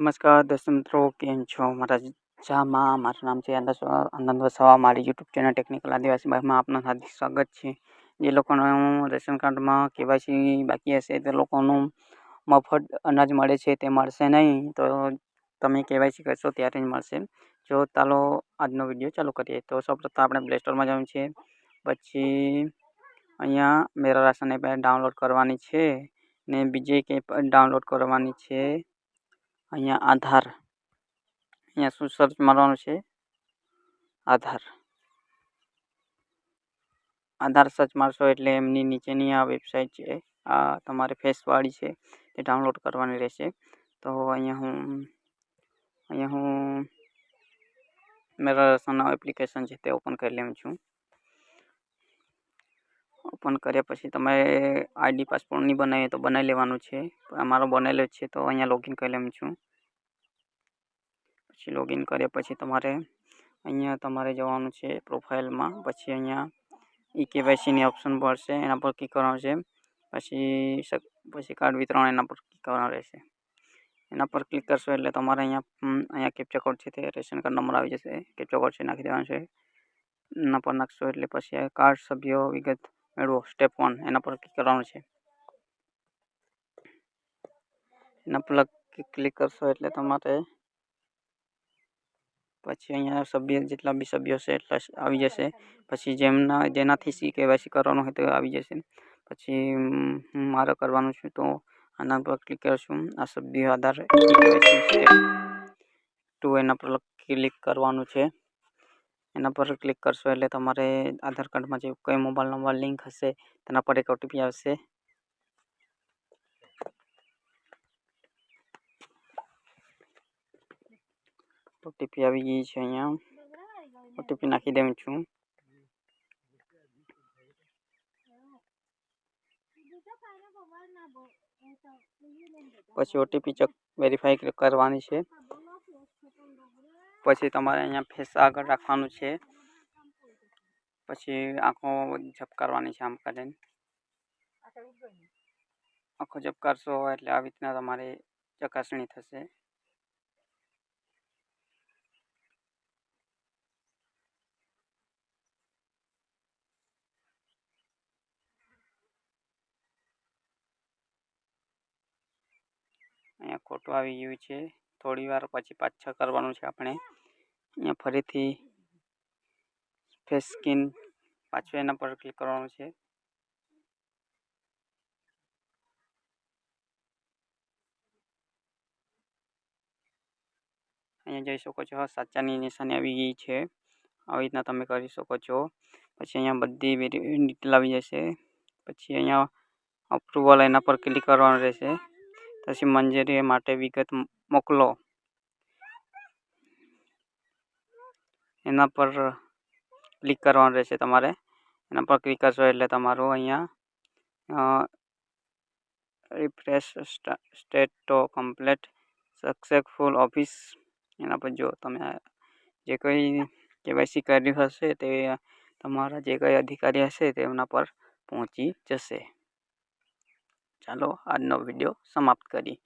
નમસ્કાર, દર્શક મિત્રો, કેમ છો? મારા જામાં મારું નામ છે આનંદ વસાવા. મારી યુટ્યુબ ચેનલ ટેકનિકલ આદિવાસી ભાઈમાં આપનું હાર્દિક સ્વાગત છે. જે લોકોનું રેશન કાર્ડમાં કેવાયસી બાકી હશે તે લોકોનું મફત અનાજ મળે છે તે મળશે નહીં. તો તમે કેવાયસી કરશો ત્યારે જ મળશે. જો ચાલો આજનો વીડિયો ચાલુ કરીએ. તો સૌપ્રથમ આપણે પ્લે સ્ટોરમાં જવાનું છે. પછી અહીંયા મેરા રાશન એપ ડાઉનલોડ કરવાની છે ને બીજી એપ ડાઉનલોડ કરવાની છે. અહીંયા આધાર, અહીંયા શું સર્ચ મારવાનું છે? આધાર. આધાર સર્ચ મારશો એટલે એમની નીચેની આ વેબસાઇટ છે, આ તમારે ફેસવાળી છે, તે ડાઉનલોડ કરવાની રહેશે. તો અહીંયા હું અહીંયા હું મેરા રસોના એપ્લિકેશન છે તે ઓપન કરી લેવું છું. ઓપન કર્યા પછી તમે આઈડી પાસપોર્ટ નહીં બનાવીએ તો બનાવી લેવાનું છે. અમારો બનેલો છે તો અહીંયા લોગિન કરી લેમ છું. પછી લોગિન કર્યા પછી તમારે અહીંયા તમારે જવાનું છે પ્રોફાઇલમાં પછી અહીંયા ઈ કેવાયસીની ઓપ્શન પડશે, એના પર ક્લિક કરવાનું છે. પછી પછી કાર્ડ વિતરણ એના પર ક્લિક કરવાનું રહેશે. એના પર ક્લિક કરશો એટલે તમારે અહીંયા અહીંયા કેપ્ચા કોડ છે તે રેશન કાર્ડ નંબર આવી જશે. કેપ્ચા કોડ છે નાખી દેવાનો છે. એના પર નાખશો એટલે પછી કાર્ડ સભ્યો વિગત મેળવો સ્ટેપ વન એના પર ક્લિક કરવાનું છે. એના પર ક્લિક કરશો એટલે તમારે પછી અહીંયા સભ્ય જેટલા બી સભ્યો છે એટલા આવી જશે. પછી જેમના, જેનાથી સી કેવાયસી કરવાનું હોય તો આવી જશે. પછી મારે કરવાનું છે તો આના પર ક્લિક કરશું. આ સભ્ય આધાર ટુ એના પર ક્લિક કરવાનું છે. એના પર ક્લિક કરશો એટલે તમારે આધાર કાર્ડમાં જે કઈ મોબાઈલ નંબર લિંક હશે, તેના પર એક ઓટીપી આવશે. ઓટીપી આવી ગઈ છે અહીંયા. ઓટીપી નાખી દઉં છું. પછી ઓટીપી ચેક વેરીફાઈ કરવાની છે. પછી તમારે અહીંયા ફેસ આગળ રાખવાનું છે. પછી આંખો ઝપકારવાની છે આમ કરીને. આંખો ઝપકારશો એટલે આવી રીતના તમારી ચકાસણી થશે. અહીંયા ખોટું આવી ગયું છે. થોડી વાર પછી પાછા કરવાનું છે આપણે. અહીંયા ફરીથી ફેસ સ્કીન પાછું એના પર ક્લિક કરવાનું છે. અહીંયા જોઈ શકો છો, સાચાની નિશાની આવી ગઈ છે. આવી રીતના તમે કરી શકો છો. પછી અહીંયા બધી ડિટેલ આવી જશે. પછી અહીંયા અપ્રુવલ એના પર ક્લિક કરવાનું રહેશે. પછી મંજૂરી માટે વિગત મોકલો એના પર ક્લિક કરવાનું રહેશે તમારે એના પર ક્લિક કરશો એટલે તમારું અહીંયા રિફ્રેશ સ્ટેટ તો કમ્પ્લેટ સક્સેસફુલ ઓફિસ એના પર જો તમે જે કંઈ કેવાયસી કર્યું હશે તે તમારા જે કંઈ અધિકારી હશે તેમના પર પહોંચી જશે ચાલો આજનો વીડિયો સમાપ્ત કરી